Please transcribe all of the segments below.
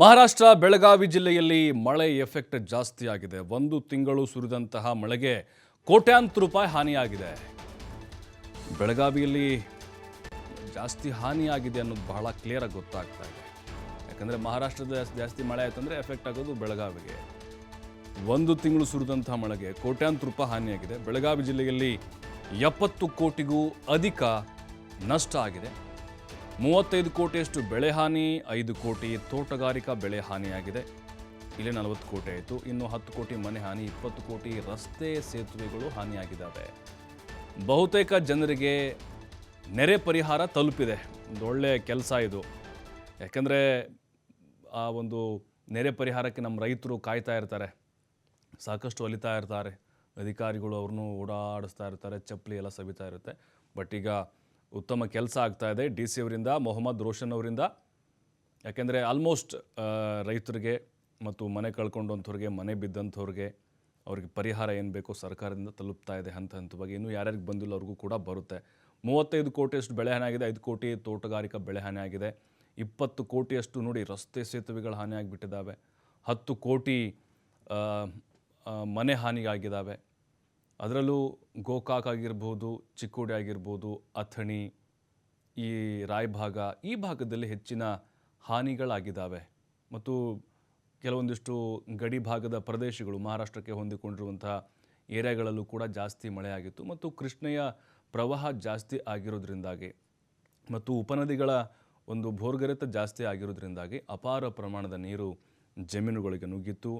ಮಹಾರಾಷ್ಟ್ರ, ಬೆಳಗಾವಿ ಜಿಲ್ಲೆಯಲ್ಲಿ ಮಳೆ ಎಫೆಕ್ಟ್ ಜಾಸ್ತಿ ಆಗಿದೆ ಒಂದು ತಿಂಗಳು ಸುರಿದಂತಹ ಮಳೆಗೆ ಕೋಟ್ಯಾಂತರ ರೂಪಾಯಿ ಹಾನಿಯಾಗಿದೆ. ಬೆಳಗಾವಿಯಲ್ಲಿ ಜಾಸ್ತಿ ಹಾನಿಯಾಗಿದೆ ಅನ್ನೋದು ಬಹಳ ಕ್ಲಿಯರ್ ಆಗಿ ಗೊತ್ತಾಗ್ತಾ ಇದೆ. ಯಾಕಂದರೆ ಮಹಾರಾಷ್ಟ್ರದ ಜಾಸ್ತಿ ಮಳೆ ಆಯ್ತಂದ್ರೆ ಎಫೆಕ್ಟ್ ಆಗೋದು ಬೆಳಗಾವಿಗೆ. ಒಂದು ತಿಂಗಳು ಸುರಿದಂತಹ ಮಳೆಗೆ ಕೋಟ್ಯಾಂತರ ರೂಪಾಯಿ ಹಾನಿಯಾಗಿದೆ. ಬೆಳಗಾವಿ ಜಿಲ್ಲೆಯಲ್ಲಿ ಎಪ್ಪತ್ತು ಕೋಟಿಗೂ ಅಧಿಕ ನಷ್ಟ ಆಗಿದೆ. ಮೂವತ್ತೈದು ಕೋಟಿಯಷ್ಟು ಬೆಳೆ ಹಾನಿ, ಐದು ಕೋಟಿ ತೋಟಗಾರಿಕಾ ಬೆಳೆ ಹಾನಿಯಾಗಿದೆ. ಇಲ್ಲಿ ನಲವತ್ತು ಕೋಟಿ ಆಯಿತು. ಇನ್ನು ಹತ್ತು ಕೋಟಿ ಮನೆ ಹಾನಿ, ಇಪ್ಪತ್ತು ಕೋಟಿ ರಸ್ತೆ ಸೇತುವೆಗಳು ಹಾನಿಯಾಗಿದ್ದಾವೆ. ಬಹುತೇಕ ಜನರಿಗೆ ನೆರೆ ಪರಿಹಾರ ತಲುಪಿದೆ. ಒಂದು ಒಳ್ಳೆಯ ಕೆಲಸ ಇದು. ಯಾಕಂದರೆ ಆ ಒಂದು ನೆರೆ ಪರಿಹಾರಕ್ಕೆ ನಮ್ಮ ರೈತರು ಕಾಯ್ತಾ ಇರ್ತಾರೆ. ಸಾಕಷ್ಟು ಅಲಿತಾ ಇರ್ತಾರೆ. ಅಧಿಕಾರಿಗಳು ಅವ್ರನ್ನೂ ಓಡಾಡಿಸ್ತಾ ಇರ್ತಾರೆ. ಚಪ್ಪಲಿ ಎಲ್ಲ ಸವಿತಾ ಇರುತ್ತೆ. ಬಟ್ ಈಗ ಉತ್ತಮ ಕೆಲಸ ಆಗ್ತಾ ಇದೆ. ಡಿ ಸಿ ಅವರಿಂದ, ಮೊಹಮ್ಮದ್ ರೋಷನ್ ಅವರಿಂದ. ಯಾಕೆಂದರೆ ಆಲ್ಮೋಸ್ಟ್ ರೈತರಿಗೆ ಮತ್ತು ಮನೆ ಕಳ್ಕೊಂಡಂಥವ್ರಿಗೆ, ಮನೆ ಬಿದ್ದಂಥವ್ರಿಗೆ ಅವ್ರಿಗೆ ಪರಿಹಾರ ಏನು ಬೇಕೋ ಸರ್ಕಾರದಿಂದ ತಲುಪ್ತಾ ಇದೆ ಹಂತ ಹಂತವಾಗಿ ಇನ್ನೂ ಯಾರ್ಯಾರಿಗೆ ಬಂದಿಲ್ಲ ಅವ್ರಿಗೂ ಕೂಡ ಬರುತ್ತೆ. ಮೂವತ್ತೈದು ಕೋಟಿಯಷ್ಟು ಬೆಳೆ ಹಾನಿ ಆಗಿದೆ. ಐದು ಕೋಟಿ ತೋಟಗಾರಿಕಾ ಬೆಳೆ ಹಾನಿ ಆಗಿದೆ. ಇಪ್ಪತ್ತು ಕೋಟಿಯಷ್ಟು ನೋಡಿ ರಸ್ತೆ ಸೇತುವೆಗಳು ಹಾನಿಯಾಗಿಬಿಟ್ಟಿದ್ದಾವೆ ಹತ್ತು ಕೋಟಿ ಮನೆ ಹಾನಿಗಾಗಿದ್ದಾವೆ ಅದರಲ್ಲೂ ಗೋಕಾಕ್ ಆಗಿರ್ಬೋದು, ಚಿಕ್ಕೋಡಿ ಆಗಿರ್ಬೋದು, ಅಥಣಿ, ಈ ರಾಯಭಾಗ, ಈ ಭಾಗದಲ್ಲಿ ಹೆಚ್ಚಿನ ಹಾನಿಗಳಾಗಿದ್ದಾವೆ. ಮತ್ತು ಕೆಲವೊಂದಿಷ್ಟು ಗಡಿ ಭಾಗದ ಪ್ರದೇಶಗಳು ಮಹಾರಾಷ್ಟ್ರಕ್ಕೆ ಹೊಂದಿಕೊಂಡಿರುವಂತಹ ಏರಿಯಾಗಳಲ್ಲೂ ಕೂಡ ಜಾಸ್ತಿ ಮಳೆಯಾಗಿತ್ತು. ಮತ್ತು ಕೃಷ್ಣೆಯ ಪ್ರವಾಹ ಜಾಸ್ತಿ ಆಗಿರೋದ್ರಿಂದಾಗಿ ಮತ್ತು ಉಪನದಿಗಳ ಒಂದು ಭೋರ್ಗರೆತ ಜಾಸ್ತಿ ಆಗಿರೋದ್ರಿಂದಾಗಿ ಅಪಾರ ಪ್ರಮಾಣದ ನೀರು ಜಮೀನುಗಳಿಗೆ ನುಗ್ಗಿತ್ತು.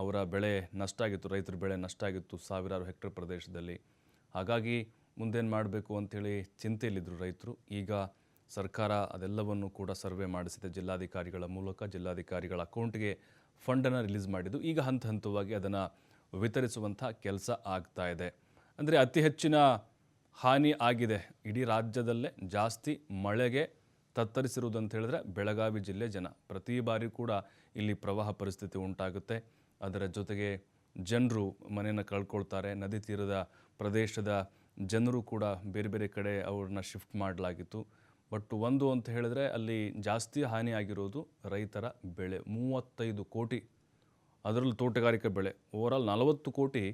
ಅವರ ಬೆಳೆ ನಷ್ಟ ಆಗಿತ್ತು, ರೈತರ ಬೆಳೆ ನಷ್ಟ ಆಗಿತ್ತು ಸಾವಿರಾರು ಹೆಕ್ಟರ್ ಪ್ರದೇಶದಲ್ಲಿ. ಹಾಗಾಗಿ ಮುಂದೇನು ಮಾಡಬೇಕು ಅಂಥೇಳಿ ಚಿಂತೆಯಲ್ಲಿದ್ದರು ರೈತರು. ಈಗ ಸರ್ಕಾರ ಅದೆಲ್ಲವನ್ನು ಕೂಡ ಸರ್ವೆ ಮಾಡಿಸಿದೆ. ಜಿಲ್ಲಾಧಿಕಾರಿಗಳ ಮೂಲಕ ಜಿಲ್ಲಾಧಿಕಾರಿಗಳ ಅಕೌಂಟ್ಗೆ ಫಂಡನ್ನು ರಿಲೀಸ್ ಮಾಡಿದ್ದು. ಈಗ ಹಂತ ಹಂತವಾಗಿ ಅದನ್ನು ವಿತರಿಸುವಂಥ ಕೆಲಸ ಆಗ್ತಾ ಇದೆ. ಅಂದರೆ ಅತಿ ಹೆಚ್ಚಿನ ಹಾನಿ ಆಗಿದೆ. ಇಡೀ ರಾಜ್ಯದಲ್ಲೇ ಜಾಸ್ತಿ ಮಳೆಗೆ ತತ್ತರಿಸಿರುವುದು ಅಂತ ಹೇಳಿದ್ರೆ ಬೆಳಗಾವಿ ಜಿಲ್ಲೆ ಜನ ಪ್ರತಿ ಬಾರಿ ಕೂಡ ಇಲ್ಲಿ ಪ್ರವಾಹ ಪರಿಸ್ಥಿತಿ ಉಂಟಾಗುತ್ತೆ. ಅದರ ಜೊತೆಗೆ ಜನರು ಮನೆಯನ್ನು ಕಳ್ಕೊಳ್ತಾರೆ. ನದಿ ತೀರದ ಪ್ರದೇಶದ ಜನರು ಕೂಡ ಬೇರೆ ಬೇರೆ ಕಡೆ ಅವ್ರನ್ನ ಶಿಫ್ಟ್ ಮಾಡಲಾಗಿತ್ತು. ಬಟ್ ಒಂದು ಅಂತ ಹೇಳಿದ್ರೆ ಅಲ್ಲಿ ಜಾಸ್ತಿ ಹಾನಿ ಆಗಿರೋದು ರೈತರ ಬೆಳೆ. ಮೂವತ್ತೈದು ಕೋಟಿ ಅದರಲ್ಲೂ ತೋಟಗಾರಿಕೆ ಬೆಳೆ. ಓವರಾಲ್ ನಲವತ್ತು ಕೋಟಿ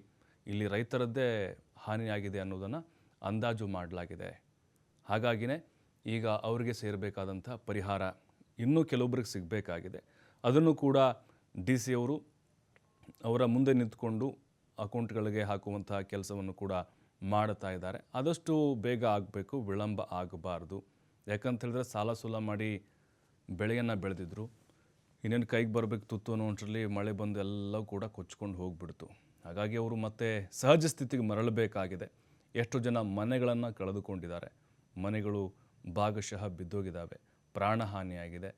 ಇಲ್ಲಿ ರೈತರದ್ದೇ ಹಾನಿಯಾಗಿದೆ ಅನ್ನೋದನ್ನು ಅಂದಾಜು ಮಾಡಲಾಗಿದೆ. ಹಾಗಾಗಿನೇ ಈಗ ಅವರಿಗೆ ಸೇರಬೇಕಾದಂಥ ಪರಿಹಾರ ಇನ್ನೂ ಕೆಲವೊಬ್ಬರಿಗೆ ಸಿಗಬೇಕಾಗಿದೆ. ಅದನ್ನು ಕೂಡ ಡಿ ಸಿ ಅವರು ಅವರ ಮುಂದೆ ನಿಂತ್ಕೊಂಡು ಅಕೌಂಟ್ಗಳಿಗೆ ಹಾಕುವಂತಹ ಕೆಲಸವನ್ನು ಕೂಡ ಮಾಡ್ತಾ ಇದ್ದಾರೆ. ಆದಷ್ಟು ಬೇಗ ಆಗಬೇಕು, ವಿಳಂಬ ಆಗಬಾರ್ದು. ಯಾಕಂತ ಹೇಳಿದ್ರೆ ಸಾಲ ಸೂಲ ಮಾಡಿ ಬೆಳೆಯನ್ನು ಬೆಳೆದಿದ್ರು. ಇನ್ನೇನು ಕೈಗೆ ಬರಬೇಕು ತುತ್ತು ಅನ್ನೋ ಅಷ್ಟರಲ್ಲಿ ಮಳೆ ಬಂದು ಎಲ್ಲವೂ ಕೂಡ ಕೊಚ್ಕೊಂಡು ಹೋಗ್ಬಿಡ್ತು. ಹಾಗಾಗಿ ಅವರು ಮತ್ತೆ ಸಹಜ ಸ್ಥಿತಿಗೆ ಮರಳಬೇಕಾಗಿದೆ. ಎಷ್ಟು ಜನ ಮನೆಗಳನ್ನು ಕಳೆದುಕೊಂಡಿದ್ದಾರೆ. ಮನೆಗಳು ಭಾಗಶಃ ಬಿದ್ದೋಗಿದ್ದಾವೆ. ಪ್ರಾಣಹಾನಿಯಾಗಿದೆ.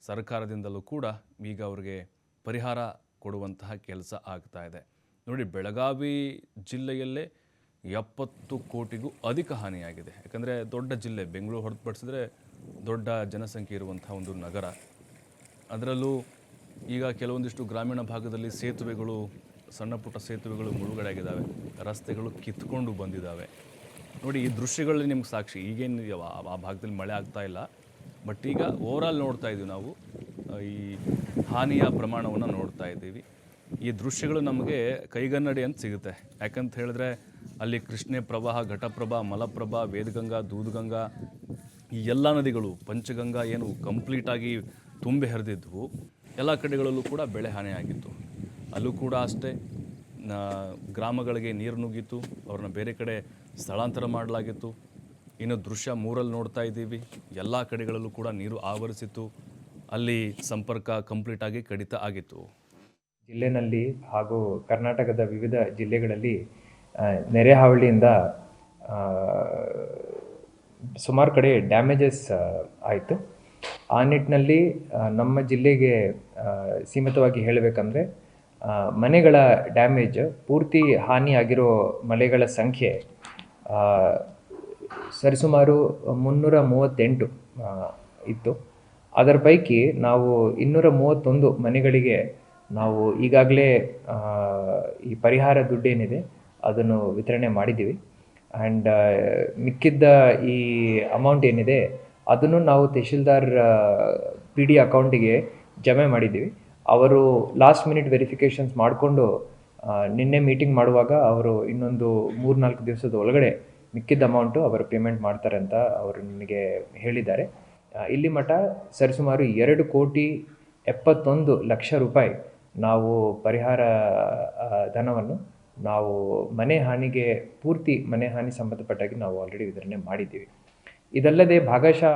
ಸರ್ಕಾರದಿಂದಲೂ ಕೂಡ ಈಗ ಅವರಿಗೆ ಪರಿಹಾರ ಕೊಡುವಂತಹ ಕೆಲಸ ಆಗ್ತಾ ಇದೆ. ನೋಡಿ, ಬೆಳಗಾವಿ ಜಿಲ್ಲೆಯಲ್ಲೇ ಎಪ್ಪತ್ತು ಕೋಟಿಗೂ ಅಧಿಕ ಹಾನಿಯಾಗಿದೆ. ಯಾಕಂದರೆ ದೊಡ್ಡ ಜಿಲ್ಲೆ, ಬೆಂಗಳೂರು ಹೊರತುಪಡಿಸಿದ್ರೆ ದೊಡ್ಡ ಜನಸಂಖ್ಯೆ ಇರುವಂಥ ಒಂದು ನಗರ. ಅದರಲ್ಲೂ ಈಗ ಕೆಲವೊಂದಿಷ್ಟು ಗ್ರಾಮೀಣ ಭಾಗದಲ್ಲಿ ಸೇತುವೆಗಳು, ಸಣ್ಣ ಪುಟ್ಟ ಸೇತುವೆಗಳು ಮುಳುಗಡೆ ಆಗಿದ್ದಾವೆ ರಸ್ತೆಗಳು ಕಿತ್ಕೊಂಡು ಬಂದಿದ್ದಾವೆ. ನೋಡಿ, ಈ ದೃಶ್ಯಗಳಲ್ಲಿ ನಿಮ್ಗೆ ಸಾಕ್ಷಿ. ಈಗೇನು ಆ ಭಾಗದಲ್ಲಿ ಮಳೆ ಆಗ್ತಾ ಇಲ್ಲ. ಬಟ್ ಈಗ ಓವರಾಲ್ ನೋಡ್ತಾ ಇದ್ದೀವಿ ನಾವು. ಈ ಹಾನಿಯ ಪ್ರಮಾಣವನ್ನು ನೋಡ್ತಾ ಇದ್ದೀವಿ. ಈ ದೃಶ್ಯಗಳು ನಮಗೆ ಕೈಗನ್ನಡಿ ಅಂತ ಸಿಗುತ್ತೆ. ಯಾಕಂತ ಹೇಳಿದ್ರೆ ಅಲ್ಲಿ ಕೃಷ್ಣೆ ಪ್ರವಾಹ, ಘಟಪ್ರಭಾ, ಮಲಪ್ರಭಾ, ವೇದಗಂಗಾ, ದೂದ್ಗಂಗಾ, ಈ ಎಲ್ಲ ನದಿಗಳು, ಪಂಚಗಂಗಾ ಏನು ಕಂಪ್ಲೀಟಾಗಿ ತುಂಬಿ ಹರಿದಿದ್ವು. ಎಲ್ಲ ಕಡೆಗಳಲ್ಲೂ ಕೂಡ ಬೆಳೆ ಹಾನಿಯಾಗಿತ್ತು. ಅಲ್ಲೂ ಕೂಡ ಅಷ್ಟೇ ಗ್ರಾಮಗಳಿಗೆ ನೀರು ನುಗ್ಗಿತ್ತು, ಅವ್ರನ್ನ ಬೇರೆ ಕಡೆ ಸ್ಥಳಾಂತರ ಮಾಡಲಾಗಿತ್ತು. ಇನ್ನು ದೃಶ್ಯ ಮೂರಲ್ಲಿ ನೋಡ್ತಾ ಇದ್ದೀವಿ. ಎಲ್ಲ ಕಡೆಗಳಲ್ಲೂ ಕೂಡ ನೀರು ಆವರಿಸಿತ್ತು. ಅಲ್ಲಿ ಸಂಪರ್ಕ ಕಂಪ್ಲೀಟ್ ಆಗಿ ಕಡಿತ ಆಗಿತ್ತು. ಜಿಲ್ಲೆನಲ್ಲಿ ಹಾಗೂ ಕರ್ನಾಟಕದ ವಿವಿಧ ಜಿಲ್ಲೆಗಳಲ್ಲಿ ನೆರೆ ಹಾವಳಿಯಿಂದ ಸುಮಾರು ಕಡೆ ಡ್ಯಾಮೇಜಸ್ ಆಯಿತು. ಆ ನಿಟ್ಟಿನಲ್ಲಿ ನಮ್ಮ ಜಿಲ್ಲೆಗೆ ಸೀಮಿತವಾಗಿ ಹೇಳಬೇಕಂದ್ರೆ ಮನೆಗಳ ಡ್ಯಾಮೇಜ್ ಪೂರ್ತಿ ಹಾನಿಯಾಗಿರೋ ಮನೆಗಳ ಸಂಖ್ಯೆ ಸರಿಸುಮಾರು ಮುನ್ನೂರ ಮೂವತ್ತೆಂಟು ಇತ್ತು. ಅದರ ಪೈಕಿ ನಾವು ಇನ್ನೂರ ಮೂವತ್ತೊಂದು ಮನೆಗಳಿಗೆ ನಾವು ಈಗಾಗಲೇ ಈ ಪರಿಹಾರ ದುಡ್ಡೇನಿದೆ, ಅದನ್ನು ವಿತರಣೆ ಮಾಡಿದ್ದೀವಿ. ಆ್ಯಂಡ್ ಮಿಕ್ಕಿದ್ದ ಈ ಅಮೌಂಟ್ ಏನಿದೆ, ಅದನ್ನು ನಾವು ತಹಶೀಲ್ದಾರ್ ಪಿ ಡಿ ಅಕೌಂಟಿಗೆ ಜಮೆ ಮಾಡಿದ್ದೀವಿ. ಅವರು ಲಾಸ್ಟ್ ಮಿನಿಟ್ ವೆರಿಫಿಕೇಷನ್ಸ್ ಮಾಡಿಕೊಂಡು ನಿನ್ನೆ ಮೀಟಿಂಗ್ ಮಾಡುವಾಗ ಅವರು ಇನ್ನೊಂದು ಮೂರು ನಾಲ್ಕು ದಿವಸದ ಒಳಗಡೆ ಮಿಕ್ಕಿದ್ದ ಅಮೌಂಟು ಅವರು ಪೇಮೆಂಟ್ ಮಾಡ್ತಾರೆ ಅಂತ ಅವರು ನನಗೆ ಹೇಳಿದ್ದಾರೆ. ಇಲ್ಲಿ ಮಠ ಸರಿಸುಮಾರು ಎರಡು ಕೋಟಿ ಎಪ್ಪತ್ತೊಂದು ಲಕ್ಷ ರೂಪಾಯಿ ನಾವು ಪರಿಹಾರ ಧನವನ್ನು ನಾವು ಮನೆ ಹಾನಿಗೆ, ಪೂರ್ತಿ ಮನೆ ಹಾನಿ ಸಂಬಂಧಪಟ್ಟಾಗಿ ನಾವು ಆಲ್ರೆಡಿ ವಿತರಣೆ ಮಾಡಿದ್ದೀವಿ. ಇದಲ್ಲದೆ ಭಾಗಶಃ